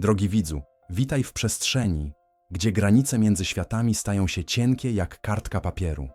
Drogi widzu, witaj w przestrzeni, gdzie granice między światami stają się cienkie jak kartka papieru.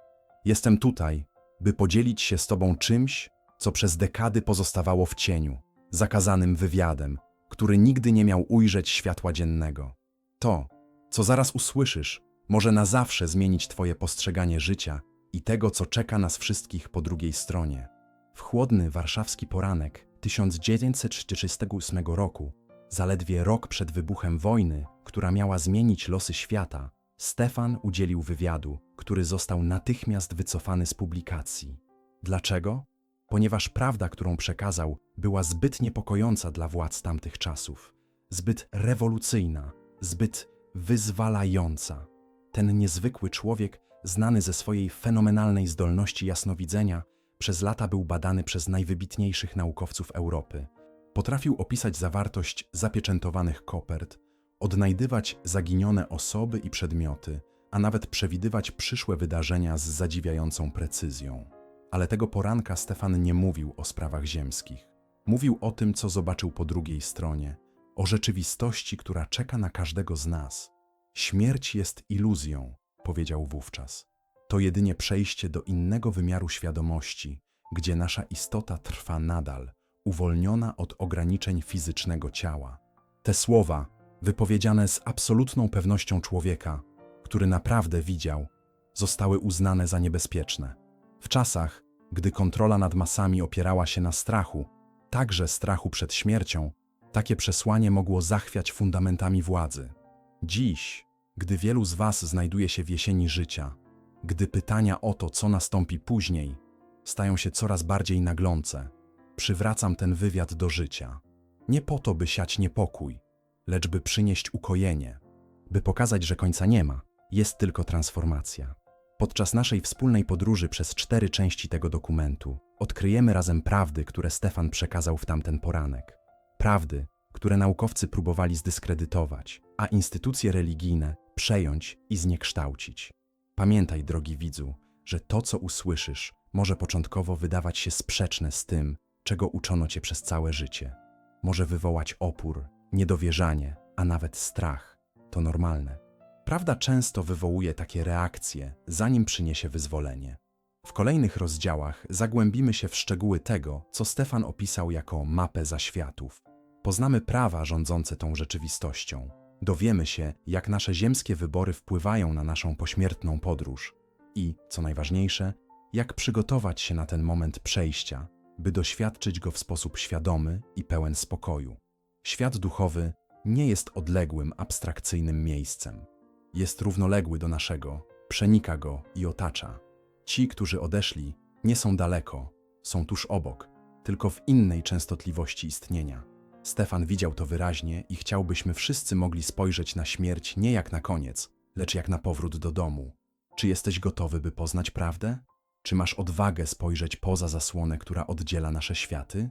Jestem tutaj, by podzielić się z Tobą czymś, co przez dekady pozostawało w cieniu, zakazanym wywiadem, który nigdy nie miał ujrzeć światła dziennego. To, co zaraz usłyszysz, może na zawsze zmienić Twoje postrzeganie życia i tego, co czeka nas wszystkich po drugiej stronie. W chłodny warszawski poranek 1938 roku, zaledwie rok przed wybuchem wojny, która miała zmienić losy świata, Stefan udzielił wywiadu, który został natychmiast wycofany z publikacji. Dlaczego? Ponieważ prawda, którą przekazał, była zbyt niepokojąca dla władz tamtych czasów, zbyt rewolucyjna, zbyt wyzwalająca. Ten niezwykły człowiek, znany ze swojej fenomenalnej zdolności jasnowidzenia, przez lata był badany przez najwybitniejszych naukowców Europy. Potrafił opisać zawartość zapieczętowanych kopert, odnajdywać zaginione osoby i przedmioty, a nawet przewidywać przyszłe wydarzenia z zadziwiającą precyzją. Ale tego poranka Stefan nie mówił o sprawach ziemskich. Mówił o tym, co zobaczył po drugiej stronie, o rzeczywistości, która czeka na każdego z nas. Śmierć jest iluzją, powiedział wówczas. To jedynie przejście do innego wymiaru świadomości, gdzie nasza istota trwa nadal, uwolniona od ograniczeń fizycznego ciała. Te słowa, wypowiedziane z absolutną pewnością człowieka, który naprawdę widział, zostały uznane za niebezpieczne. W czasach, gdy kontrola nad masami opierała się na strachu, także strachu przed śmiercią, takie przesłanie mogło zachwiać fundamentami władzy. Dziś, gdy wielu z Was znajduje się w jesieni życia, gdy pytania o to, co nastąpi później, stają się coraz bardziej naglące, przywracam ten wywiad do życia. Nie po to, by siać niepokój, lecz by przynieść ukojenie, by pokazać, że końca nie ma, jest tylko transformacja. Podczas naszej wspólnej podróży przez cztery części tego dokumentu odkryjemy razem prawdy, które Stefan przekazał w tamten poranek. Prawdy, które naukowcy próbowali zdyskredytować, a instytucje religijne przejąć i zniekształcić. Pamiętaj, drogi widzu, że to, co usłyszysz, może początkowo wydawać się sprzeczne z tym, czego uczono cię przez całe życie. Może wywołać opór, niedowierzanie, a nawet strach. To normalne. Prawda często wywołuje takie reakcje, zanim przyniesie wyzwolenie. W kolejnych rozdziałach zagłębimy się w szczegóły tego, co Stefan opisał jako mapę zaświatów. Poznamy prawa rządzące tą rzeczywistością. Dowiemy się, jak nasze ziemskie wybory wpływają na naszą pośmiertną podróż i, co najważniejsze, jak przygotować się na ten moment przejścia, by doświadczyć go w sposób świadomy i pełen spokoju. Świat duchowy nie jest odległym, abstrakcyjnym miejscem. Jest równoległy do naszego, przenika go i otacza. Ci, którzy odeszli, nie są daleko, są tuż obok, tylko w innej częstotliwości istnienia. Stefan widział to wyraźnie i chciał, byśmy wszyscy mogli spojrzeć na śmierć nie jak na koniec, lecz jak na powrót do domu. Czy jesteś gotowy, by poznać prawdę? Czy masz odwagę spojrzeć poza zasłonę, która oddziela nasze światy?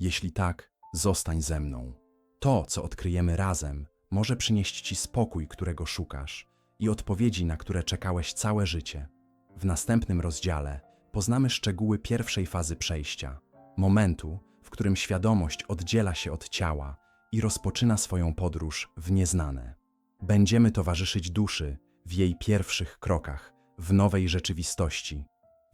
Jeśli tak, zostań ze mną. To, co odkryjemy razem, może przynieść ci spokój, którego szukasz i odpowiedzi, na które czekałeś całe życie. W następnym rozdziale poznamy szczegóły pierwszej fazy przejścia, momentu, w którym świadomość oddziela się od ciała i rozpoczyna swoją podróż w nieznane. Będziemy towarzyszyć duszy w jej pierwszych krokach, w nowej rzeczywistości,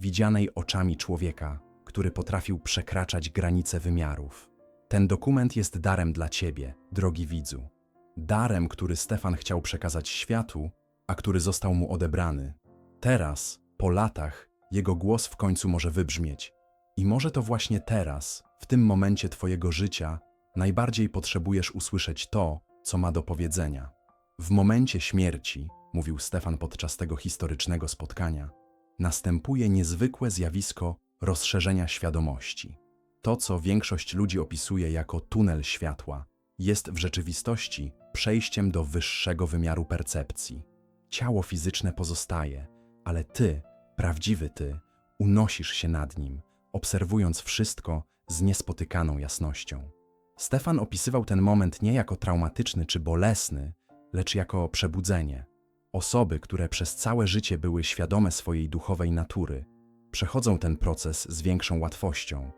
widzianej oczami człowieka, który potrafił przekraczać granice wymiarów. Ten dokument jest darem dla ciebie, drogi widzu. Darem, który Stefan chciał przekazać światu, a który został mu odebrany. Teraz, po latach, jego głos w końcu może wybrzmieć. I może to właśnie teraz, w tym momencie Twojego życia, najbardziej potrzebujesz usłyszeć to, co ma do powiedzenia. W momencie śmierci, mówił Stefan podczas tego historycznego spotkania, następuje niezwykłe zjawisko rozszerzenia świadomości. To, co większość ludzi opisuje jako tunel światła, jest w rzeczywistości przejściem do wyższego wymiaru percepcji. Ciało fizyczne pozostaje, ale ty, prawdziwy ty, unosisz się nad nim, obserwując wszystko z niespotykaną jasnością. Stefan opisywał ten moment nie jako traumatyczny czy bolesny, lecz jako przebudzenie. Osoby, które przez całe życie były świadome swojej duchowej natury, przechodzą ten proces z większą łatwością.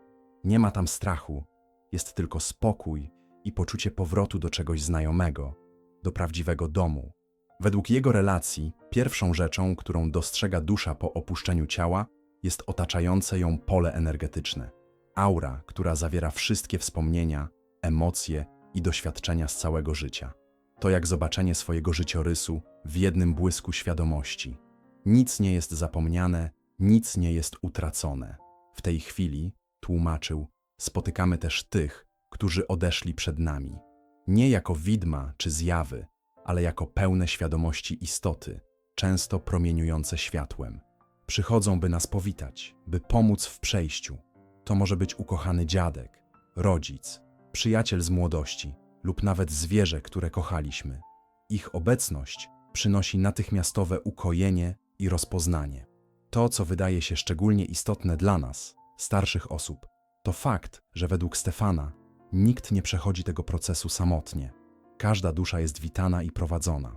Nie ma tam strachu, jest tylko spokój i poczucie powrotu do czegoś znajomego, do prawdziwego domu. Według jego relacji, pierwszą rzeczą, którą dostrzega dusza po opuszczeniu ciała, jest otaczające ją pole energetyczne. Aura, która zawiera wszystkie wspomnienia, emocje i doświadczenia z całego życia. To jak zobaczenie swojego życiorysu w jednym błysku świadomości. Nic nie jest zapomniane, nic nie jest utracone. W tej chwili, tłumaczył, spotykamy też tych, którzy odeszli przed nami. Nie jako widma czy zjawy, ale jako pełne świadomości istoty, często promieniujące światłem. Przychodzą, by nas powitać, by pomóc w przejściu. To może być ukochany dziadek, rodzic, przyjaciel z młodości lub nawet zwierzę, które kochaliśmy. Ich obecność przynosi natychmiastowe ukojenie i rozpoznanie. To, co wydaje się szczególnie istotne dla nas, starszych osób, to fakt, że według Stefana nikt nie przechodzi tego procesu samotnie. Każda dusza jest witana i prowadzona.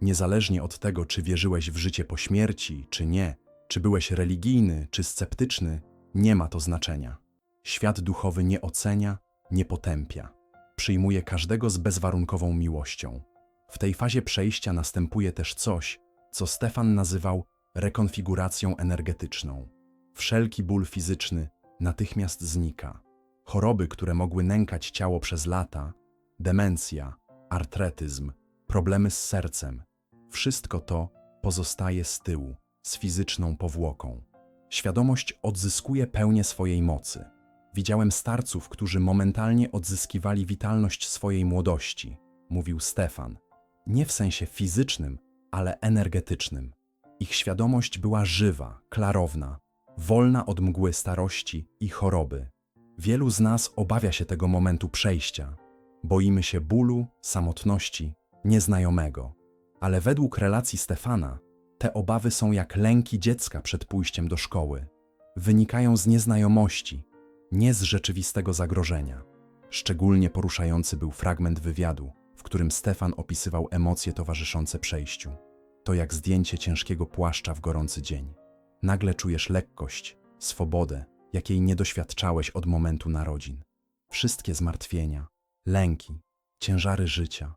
Niezależnie od tego, czy wierzyłeś w życie po śmierci, czy nie, czy byłeś religijny, czy sceptyczny, nie ma to znaczenia. Świat duchowy nie ocenia, nie potępia. Przyjmuje każdego z bezwarunkową miłością. W tej fazie przejścia następuje też coś, co Stefan nazywał rekonfiguracją energetyczną. Wszelki ból fizyczny natychmiast znika. Choroby, które mogły nękać ciało przez lata, demencja, artretyzm, problemy z sercem, wszystko to pozostaje z tyłu, z fizyczną powłoką. Świadomość odzyskuje pełnię swojej mocy. Widziałem starców, którzy momentalnie odzyskiwali witalność swojej młodości, mówił Stefan. Nie w sensie fizycznym, ale energetycznym. Ich świadomość była żywa, klarowna, wolna od mgły starości i choroby. Wielu z nas obawia się tego momentu przejścia. Boimy się bólu, samotności, nieznajomego. Ale według relacji Stefana, te obawy są jak lęki dziecka przed pójściem do szkoły. Wynikają z nieznajomości, nie z rzeczywistego zagrożenia. Szczególnie poruszający był fragment wywiadu, w którym Stefan opisywał emocje towarzyszące przejściu. To jak zdjęcie ciężkiego płaszcza w gorący dzień. Nagle czujesz lekkość, swobodę, jakiej nie doświadczałeś od momentu narodzin. Wszystkie zmartwienia, lęki, ciężary życia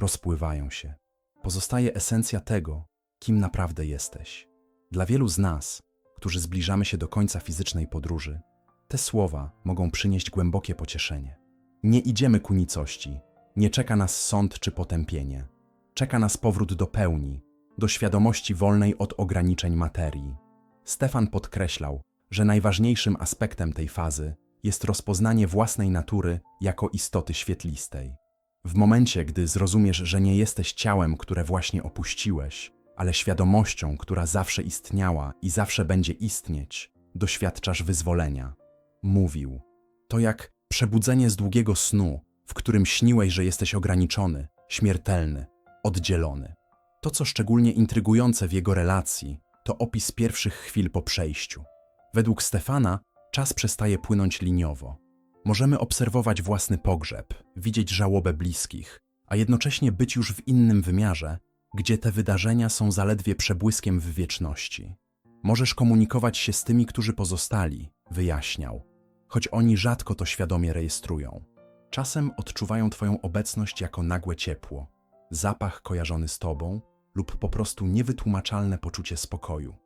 rozpływają się. Pozostaje esencja tego, kim naprawdę jesteś. Dla wielu z nas, którzy zbliżamy się do końca fizycznej podróży, te słowa mogą przynieść głębokie pocieszenie. Nie idziemy ku nicości, nie czeka nas sąd czy potępienie. Czeka nas powrót do pełni, do świadomości wolnej od ograniczeń materii. Stefan podkreślał, że najważniejszym aspektem tej fazy jest rozpoznanie własnej natury jako istoty świetlistej. W momencie, gdy zrozumiesz, że nie jesteś ciałem, które właśnie opuściłeś, ale świadomością, która zawsze istniała i zawsze będzie istnieć, doświadczasz wyzwolenia. Mówił. To jak przebudzenie z długiego snu, w którym śniłeś, że jesteś ograniczony, śmiertelny, oddzielony. To, co szczególnie intrygujące w jego relacji, to opis pierwszych chwil po przejściu. Według Stefana czas przestaje płynąć liniowo. Możemy obserwować własny pogrzeb, widzieć żałobę bliskich, a jednocześnie być już w innym wymiarze, gdzie te wydarzenia są zaledwie przebłyskiem w wieczności. Możesz komunikować się z tymi, którzy pozostali, wyjaśniał, choć oni rzadko to świadomie rejestrują. Czasem odczuwają Twoją obecność jako nagłe ciepło, zapach kojarzony z Tobą lub po prostu niewytłumaczalne poczucie spokoju.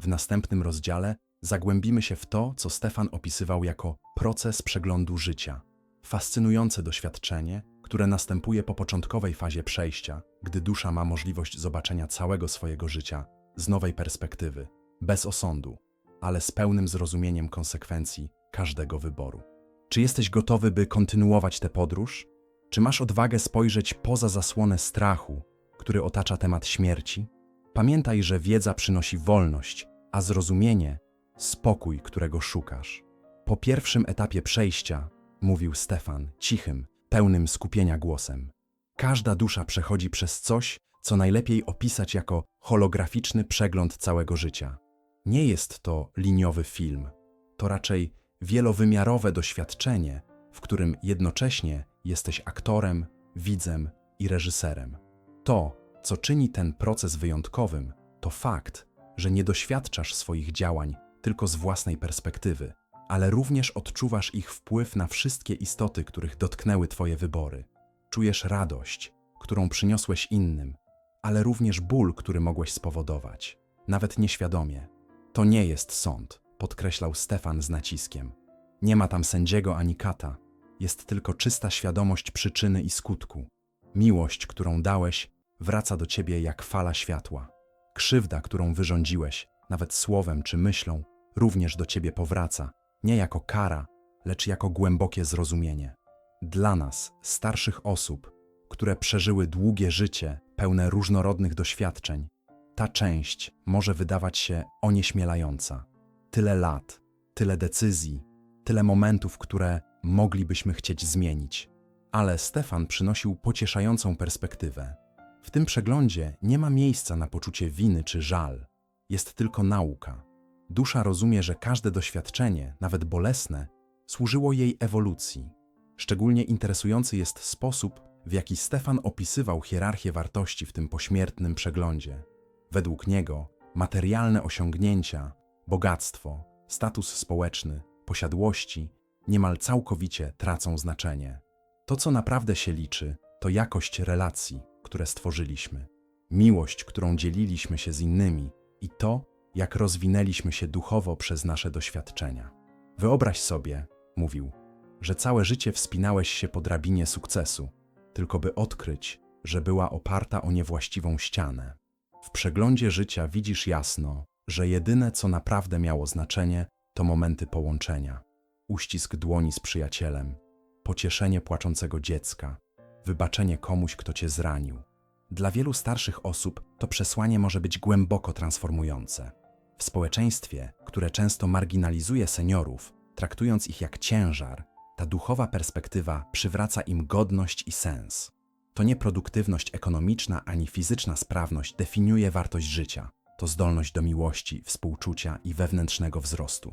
W następnym rozdziale zagłębimy się w to, co Stefan opisywał jako proces przeglądu życia. Fascynujące doświadczenie, które następuje po początkowej fazie przejścia, gdy dusza ma możliwość zobaczenia całego swojego życia z nowej perspektywy, bez osądu, ale z pełnym zrozumieniem konsekwencji każdego wyboru. Czy jesteś gotowy, by kontynuować tę podróż? Czy masz odwagę spojrzeć poza zasłonę strachu, który otacza temat śmierci? Pamiętaj, że wiedza przynosi wolność, a zrozumienie spokój, którego szukasz. Po pierwszym etapie przejścia, mówił Stefan cichym, pełnym skupienia głosem, każda dusza przechodzi przez coś, co najlepiej opisać jako holograficzny przegląd całego życia. Nie jest to liniowy film, to raczej wielowymiarowe doświadczenie, w którym jednocześnie jesteś aktorem, widzem i reżyserem. To, co czyni ten proces wyjątkowym, to fakt, że nie doświadczasz swoich działań tylko z własnej perspektywy, ale również odczuwasz ich wpływ na wszystkie istoty, których dotknęły Twoje wybory. Czujesz radość, którą przyniosłeś innym, ale również ból, który mogłeś spowodować, nawet nieświadomie. To nie jest sąd, podkreślał Stefan z naciskiem. Nie ma tam sędziego ani kata, jest tylko czysta świadomość przyczyny i skutku. Miłość, którą dałeś, wraca do ciebie jak fala światła. Krzywda, którą wyrządziłeś, nawet słowem czy myślą, również do ciebie powraca, nie jako kara, lecz jako głębokie zrozumienie. Dla nas, starszych osób, które przeżyły długie życie, pełne różnorodnych doświadczeń, ta część może wydawać się onieśmielająca. Tyle lat, tyle decyzji, tyle momentów, które moglibyśmy chcieć zmienić. Ale Stefan przynosił pocieszającą perspektywę. W tym przeglądzie nie ma miejsca na poczucie winy czy żal, jest tylko nauka. Dusza rozumie, że każde doświadczenie, nawet bolesne, służyło jej ewolucji. Szczególnie interesujący jest sposób, w jaki Stefan opisywał hierarchię wartości w tym pośmiertnym przeglądzie. Według niego materialne osiągnięcia, bogactwo, status społeczny, posiadłości niemal całkowicie tracą znaczenie. To, co naprawdę się liczy, to jakość relacji, które stworzyliśmy, miłość, którą dzieliliśmy się z innymi i to, jak rozwinęliśmy się duchowo przez nasze doświadczenia. Wyobraź sobie, mówił, że całe życie wspinałeś się po drabinie sukcesu, tylko by odkryć, że była oparta o niewłaściwą ścianę. W przeglądzie życia widzisz jasno, że jedyne, co naprawdę miało znaczenie, to momenty połączenia. Uścisk dłoni z przyjacielem, pocieszenie płaczącego dziecka, wybaczenie komuś, kto cię zranił. Dla wielu starszych osób to przesłanie może być głęboko transformujące. W społeczeństwie, które często marginalizuje seniorów, traktując ich jak ciężar, ta duchowa perspektywa przywraca im godność i sens. To nie produktywność ekonomiczna ani fizyczna sprawność definiuje wartość życia, to zdolność do miłości, współczucia i wewnętrznego wzrostu.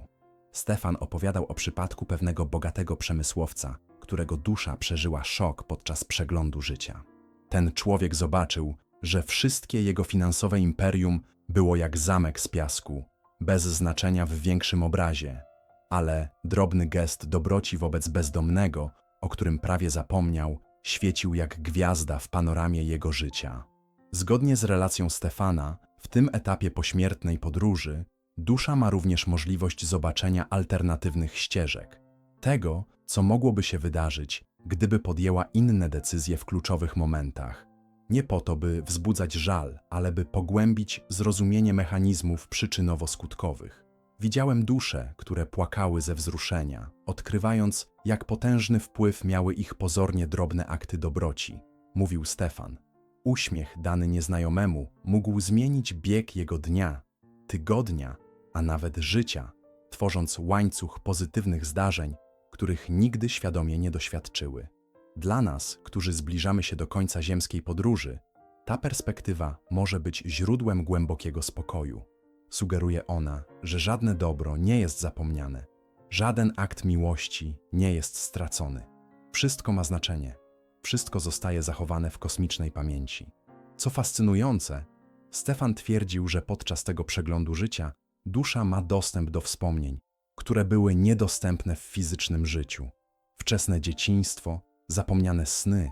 Stefan opowiadał o przypadku pewnego bogatego przemysłowca, którego dusza przeżyła szok podczas przeglądu życia. Ten człowiek zobaczył, że wszystkie jego finansowe imperium było jak zamek z piasku, bez znaczenia w większym obrazie, ale drobny gest dobroci wobec bezdomnego, o którym prawie zapomniał, świecił jak gwiazda w panoramie jego życia. Zgodnie z relacją Stefana, w tym etapie pośmiertnej podróży, dusza ma również możliwość zobaczenia alternatywnych ścieżek, tego, co mogłoby się wydarzyć, gdyby podjęła inne decyzje w kluczowych momentach. Nie po to, by wzbudzać żal, ale by pogłębić zrozumienie mechanizmów przyczynowo-skutkowych. Widziałem dusze, które płakały ze wzruszenia, odkrywając, jak potężny wpływ miały ich pozornie drobne akty dobroci, mówił Stefan. Uśmiech dany nieznajomemu mógł zmienić bieg jego dnia, tygodnia, a nawet życia, tworząc łańcuch pozytywnych zdarzeń, których nigdy świadomie nie doświadczyły. Dla nas, którzy zbliżamy się do końca ziemskiej podróży, ta perspektywa może być źródłem głębokiego spokoju. Sugeruje ona, że żadne dobro nie jest zapomniane, żaden akt miłości nie jest stracony. Wszystko ma znaczenie, wszystko zostaje zachowane w kosmicznej pamięci. Co fascynujące, Stefan twierdził, że podczas tego przeglądu życia dusza ma dostęp do wspomnień, które były niedostępne w fizycznym życiu. Wczesne dzieciństwo, zapomniane sny,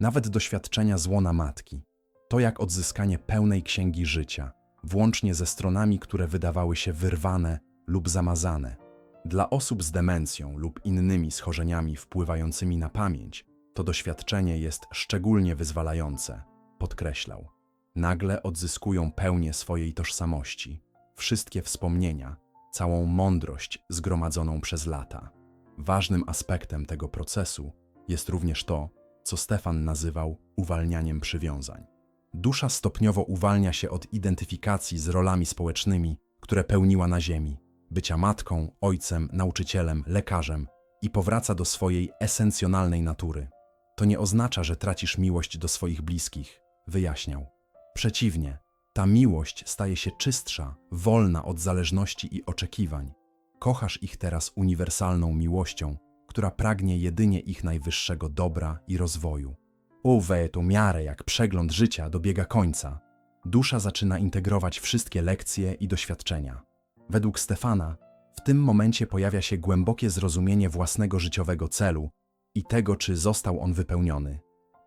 nawet doświadczenia złona matki. To jak odzyskanie pełnej księgi życia, włącznie ze stronami, które wydawały się wyrwane lub zamazane. Dla osób z demencją lub innymi schorzeniami wpływającymi na pamięć, to doświadczenie jest szczególnie wyzwalające, podkreślał. Nagle odzyskują pełnię swojej tożsamości, wszystkie wspomnienia, całą mądrość zgromadzoną przez lata. Ważnym aspektem tego procesu jest również to, co Stefan nazywał uwalnianiem przywiązań. Dusza stopniowo uwalnia się od identyfikacji z rolami społecznymi, które pełniła na Ziemi bycia matką, ojcem, nauczycielem, lekarzem i powraca do swojej esencjonalnej natury. To nie oznacza, że tracisz miłość do swoich bliskich, wyjaśniał. Przeciwnie, ta miłość staje się czystsza, wolna od zależności i oczekiwań. Kochasz ich teraz uniwersalną miłością, która pragnie jedynie ich najwyższego dobra i rozwoju. Uwe to miarę jak przegląd życia dobiega końca. Dusza zaczyna integrować wszystkie lekcje i doświadczenia. Według Stefana, W tym momencie pojawia się głębokie zrozumienie własnego życiowego celu i tego, czy został on wypełniony.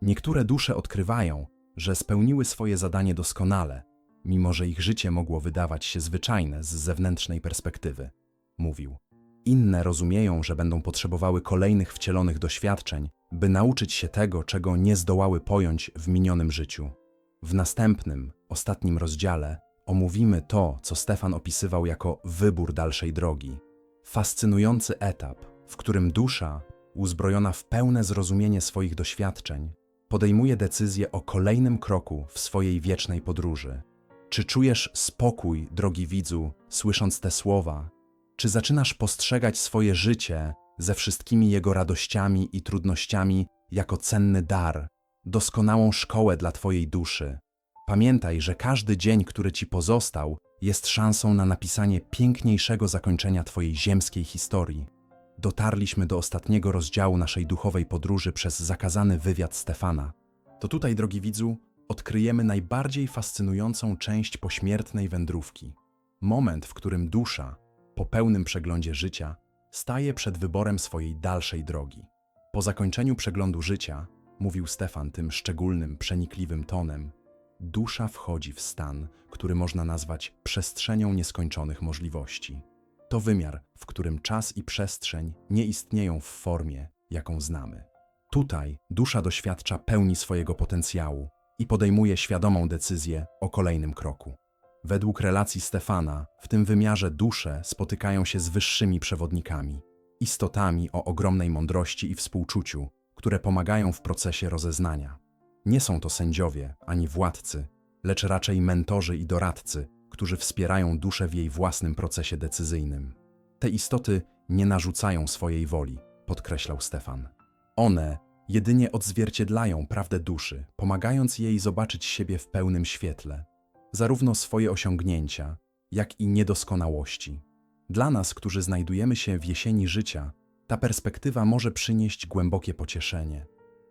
Niektóre dusze odkrywają, że spełniły swoje zadanie doskonale, mimo że ich życie mogło wydawać się zwyczajne z zewnętrznej perspektywy, mówił. Inne rozumieją, że będą potrzebowały kolejnych wcielonych doświadczeń, by nauczyć się tego, czego nie zdołały pojąć w minionym życiu. W następnym, ostatnim rozdziale omówimy to, co Stefan opisywał jako wybór dalszej drogi. Fascynujący etap, w którym dusza, uzbrojona w pełne zrozumienie swoich doświadczeń, podejmuje decyzję o kolejnym kroku w swojej wiecznej podróży. Czy czujesz spokój, drogi widzu, słysząc te słowa? Czy zaczynasz postrzegać swoje życie ze wszystkimi jego radościami i trudnościami jako cenny dar, doskonałą szkołę dla Twojej duszy? Pamiętaj, że każdy dzień, który Ci pozostał, jest szansą na napisanie piękniejszego zakończenia Twojej ziemskiej historii. Dotarliśmy do ostatniego rozdziału naszej duchowej podróży przez zakazany wywiad Stefana. To tutaj, drogi widzu, odkryjemy najbardziej fascynującą część pośmiertnej wędrówki. Moment, w którym dusza, po pełnym przeglądzie życia, staje przed wyborem swojej dalszej drogi. Po zakończeniu przeglądu życia, mówił Stefan tym szczególnym, przenikliwym tonem, dusza wchodzi w stan, który można nazwać przestrzenią nieskończonych możliwości. To wymiar, w którym czas i przestrzeń nie istnieją w formie, jaką znamy. Tutaj dusza doświadcza pełni swojego potencjału i podejmuje świadomą decyzję o kolejnym kroku. Według relacji Stefana, w tym wymiarze dusze spotykają się z wyższymi przewodnikami, istotami o ogromnej mądrości i współczuciu, które pomagają w procesie rozeznania. Nie są to sędziowie ani władcy, lecz raczej mentorzy i doradcy, którzy wspierają duszę w jej własnym procesie decyzyjnym. Te istoty nie narzucają swojej woli, podkreślał Stefan. One jedynie odzwierciedlają prawdę duszy, pomagając jej zobaczyć siebie w pełnym świetle, zarówno swoje osiągnięcia, jak i niedoskonałości. Dla nas, którzy znajdujemy się w jesieni życia, ta perspektywa może przynieść głębokie pocieszenie.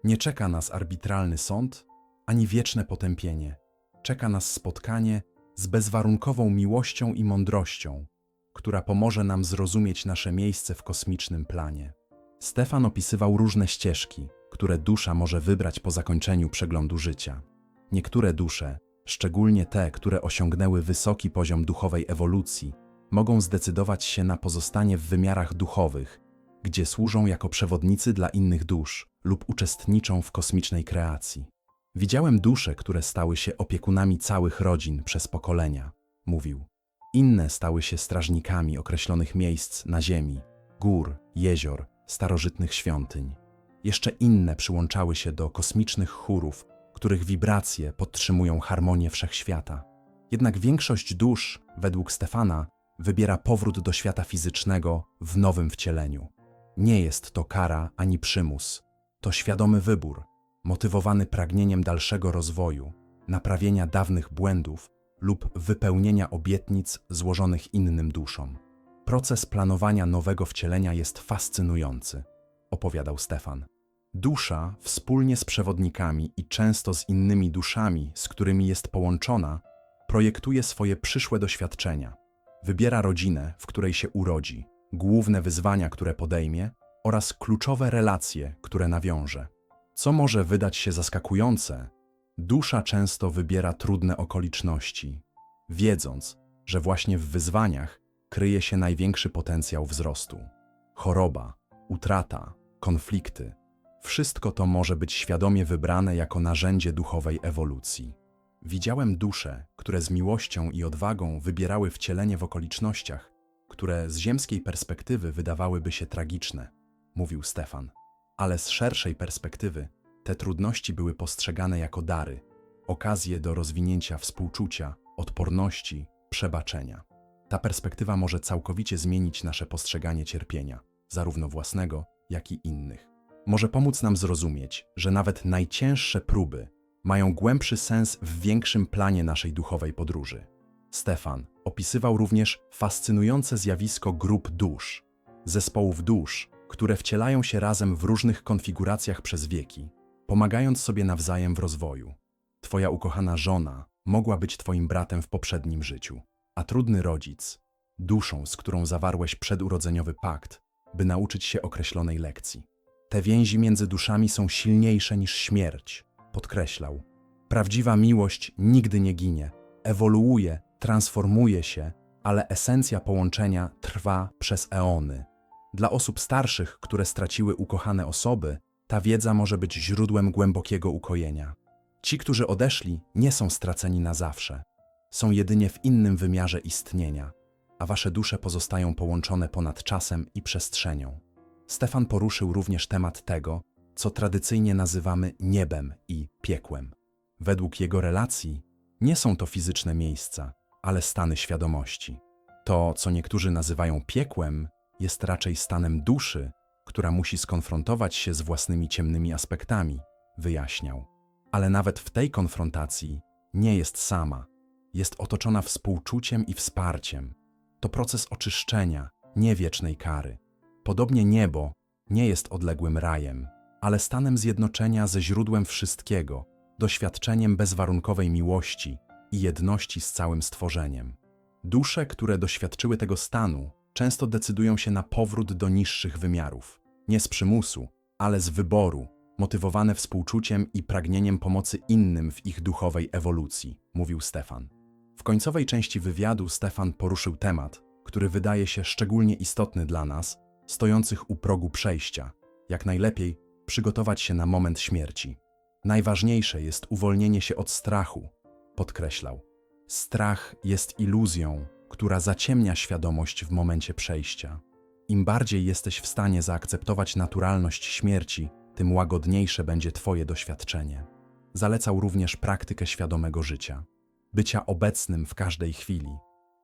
Nie czeka nas arbitralny sąd, ani wieczne potępienie. Czeka nas spotkanie z bezwarunkową miłością i mądrością, która pomoże nam zrozumieć nasze miejsce w kosmicznym planie. Stefan opisywał różne ścieżki, które dusza może wybrać po zakończeniu przeglądu życia. Niektóre dusze, szczególnie te, które osiągnęły wysoki poziom duchowej ewolucji, mogą zdecydować się na pozostanie w wymiarach duchowych, gdzie służą jako przewodnicy dla innych dusz lub uczestniczą w kosmicznej kreacji. Widziałem dusze, które stały się opiekunami całych rodzin przez pokolenia, mówił. Inne stały się strażnikami określonych miejsc na Ziemi, gór, jezior, starożytnych świątyń. Jeszcze inne przyłączały się do kosmicznych chórów, których wibracje podtrzymują harmonię wszechświata. Jednak większość dusz, według Stefana, wybiera powrót do świata fizycznego w nowym wcieleniu. Nie jest to kara ani przymus, to świadomy wybór, motywowany pragnieniem dalszego rozwoju, naprawienia dawnych błędów lub wypełnienia obietnic złożonych innym duszom. Proces planowania nowego wcielenia jest fascynujący, opowiadał Stefan. Dusza, wspólnie z przewodnikami i często z innymi duszami, z którymi jest połączona, projektuje swoje przyszłe doświadczenia. Wybiera rodzinę, w której się urodzi, główne wyzwania, które podejmie oraz kluczowe relacje, które nawiąże. Co może wydać się zaskakujące, dusza często wybiera trudne okoliczności, wiedząc, że właśnie w wyzwaniach kryje się największy potencjał wzrostu. Choroba, utrata, konflikty wszystko to może być świadomie wybrane jako narzędzie duchowej ewolucji. Widziałem dusze, które z miłością i odwagą wybierały wcielenie w okolicznościach, które z ziemskiej perspektywy wydawałyby się tragiczne, mówił Stefan ale z szerszej perspektywy te trudności były postrzegane jako dary, okazje do rozwinięcia współczucia, odporności, przebaczenia. Ta perspektywa może całkowicie zmienić nasze postrzeganie cierpienia, zarówno własnego, jak i innych. Może pomóc nam zrozumieć, że nawet najcięższe próby mają głębszy sens w większym planie naszej duchowej podróży. Stefan opisywał również fascynujące zjawisko grup dusz, zespołów dusz, które wcielają się razem w różnych konfiguracjach przez wieki, pomagając sobie nawzajem w rozwoju. Twoja ukochana żona mogła być Twoim bratem w poprzednim życiu, a trudny rodzic duszą, z którą zawarłeś przedurodzeniowy pakt, by nauczyć się określonej lekcji. Te więzi między duszami są silniejsze niż śmierć, podkreślał. Prawdziwa miłość nigdy nie ginie, ewoluuje, transformuje się, ale esencja połączenia trwa przez eony. Dla osób starszych, które straciły ukochane osoby, ta wiedza może być źródłem głębokiego ukojenia. Ci, którzy odeszli, nie są straceni na zawsze. Są jedynie w innym wymiarze istnienia, a wasze dusze pozostają połączone ponad czasem i przestrzenią. Stefan poruszył również temat tego, co tradycyjnie nazywamy niebem i piekłem. Według jego relacji nie są to fizyczne miejsca, ale stany świadomości. To, co niektórzy nazywają piekłem, jest raczej stanem duszy, która musi skonfrontować się z własnymi ciemnymi aspektami, wyjaśniał. Ale nawet w tej konfrontacji nie jest sama. Jest otoczona współczuciem i wsparciem. To proces oczyszczenia, nie wiecznej kary. Podobnie niebo nie jest odległym rajem, ale stanem zjednoczenia ze źródłem wszystkiego, doświadczeniem bezwarunkowej miłości i jedności z całym stworzeniem. Dusze, które doświadczyły tego stanu, często decydują się na powrót do niższych wymiarów, nie z przymusu, ale z wyboru, motywowane współczuciem i pragnieniem pomocy innym w ich duchowej ewolucji, mówił Stefan. W końcowej części wywiadu Stefan poruszył temat, który wydaje się szczególnie istotny dla nas, stojących u progu przejścia. Jak najlepiej przygotować się na moment śmierci. Najważniejsze jest uwolnienie się od strachu, podkreślał. Strach jest iluzją, która zaciemnia świadomość w momencie przejścia. Im bardziej jesteś w stanie zaakceptować naturalność śmierci, tym łagodniejsze będzie Twoje doświadczenie. Zalecał również praktykę świadomego życia, bycia obecnym w każdej chwili,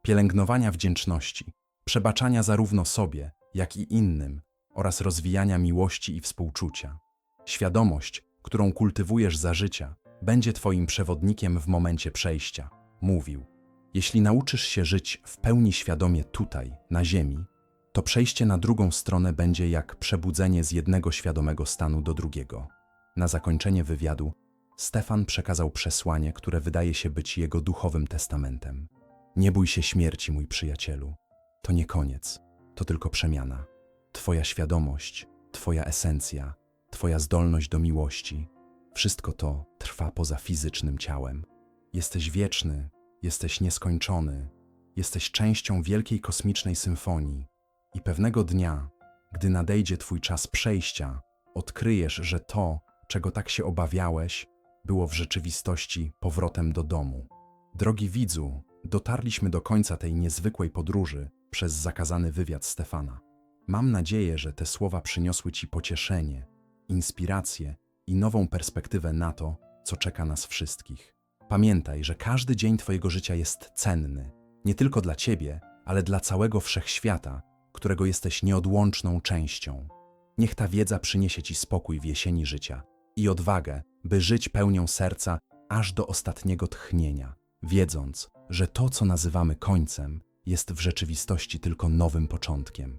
pielęgnowania wdzięczności, przebaczania zarówno sobie, jak i innym oraz rozwijania miłości i współczucia. Świadomość, którą kultywujesz za życia, będzie Twoim przewodnikiem w momencie przejścia, mówił. Jeśli nauczysz się żyć w pełni świadomie tutaj, na Ziemi, to przejście na drugą stronę będzie jak przebudzenie z jednego świadomego stanu do drugiego. Na zakończenie wywiadu Stefan przekazał przesłanie, które wydaje się być jego duchowym testamentem. Nie bój się śmierci, mój przyjacielu. To nie koniec, to tylko przemiana. Twoja świadomość, Twoja esencja, Twoja zdolność do miłości wszystko to trwa poza fizycznym ciałem. Jesteś wieczny, jesteś nieskończony, jesteś częścią wielkiej kosmicznej symfonii i pewnego dnia, gdy nadejdzie Twój czas przejścia, odkryjesz, że to, czego tak się obawiałeś, było w rzeczywistości powrotem do domu. Drogi widzu, dotarliśmy do końca tej niezwykłej podróży przez zakazany wywiad Stefana. Mam nadzieję, że te słowa przyniosły Ci pocieszenie, inspirację i nową perspektywę na to, co czeka nas wszystkich. Pamiętaj, że każdy dzień Twojego życia jest cenny, nie tylko dla Ciebie, ale dla całego wszechświata, którego jesteś nieodłączną częścią. Niech ta wiedza przyniesie Ci spokój w jesieni życia i odwagę, by żyć pełnią serca aż do ostatniego tchnienia, wiedząc, że to, co nazywamy końcem, jest w rzeczywistości tylko nowym początkiem.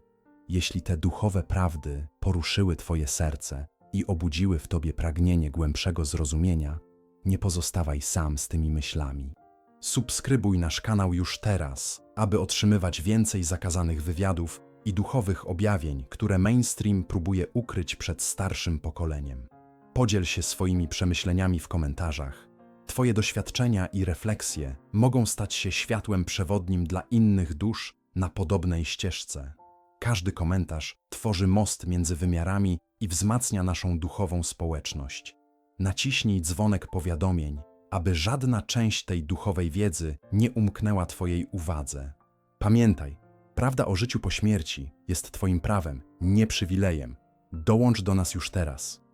Jeśli te duchowe prawdy poruszyły Twoje serce i obudziły w Tobie pragnienie głębszego zrozumienia, nie pozostawaj sam z tymi myślami. Subskrybuj nasz kanał już teraz, aby otrzymywać więcej zakazanych wywiadów i duchowych objawień, które mainstream próbuje ukryć przed starszym pokoleniem. Podziel się swoimi przemyśleniami w komentarzach. Twoje doświadczenia i refleksje mogą stać się światłem przewodnim dla innych dusz na podobnej ścieżce. Każdy komentarz tworzy most między wymiarami i wzmacnia naszą duchową społeczność. Naciśnij dzwonek powiadomień, aby żadna część tej duchowej wiedzy nie umknęła Twojej uwadze. Pamiętaj, prawda o życiu po śmierci jest Twoim prawem, nie przywilejem. Dołącz do nas już teraz.